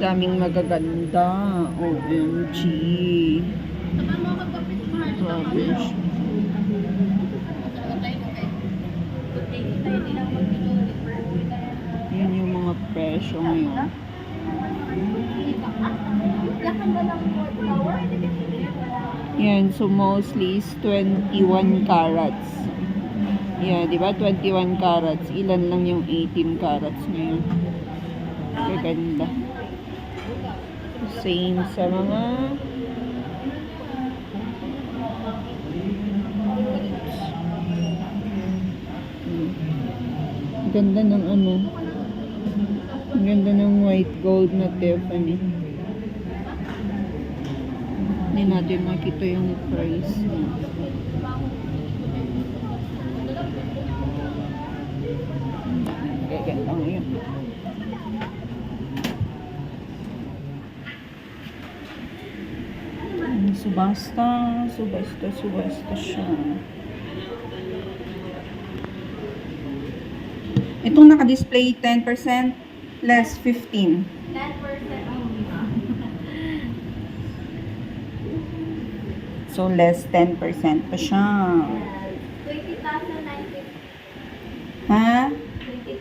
Daming magaganda. OMG. Rubbish. Yan yung mga presyo ngayon. Yan, so mostly is 21 carats. Yeah, di ba? 21 carats. Ilan lang yung 18 carats ngayon. Gaganda. Same sa mga Hmm. Ganda ng ano. Ganda ng white gold na Tiffany. Hindi natin makita yung price ngayon. Subasta, subasta, subasta siya. Itong naka-display 10%, less 15. 10% only. So, less 10% pa siya. 20,950. Ha? 20,950.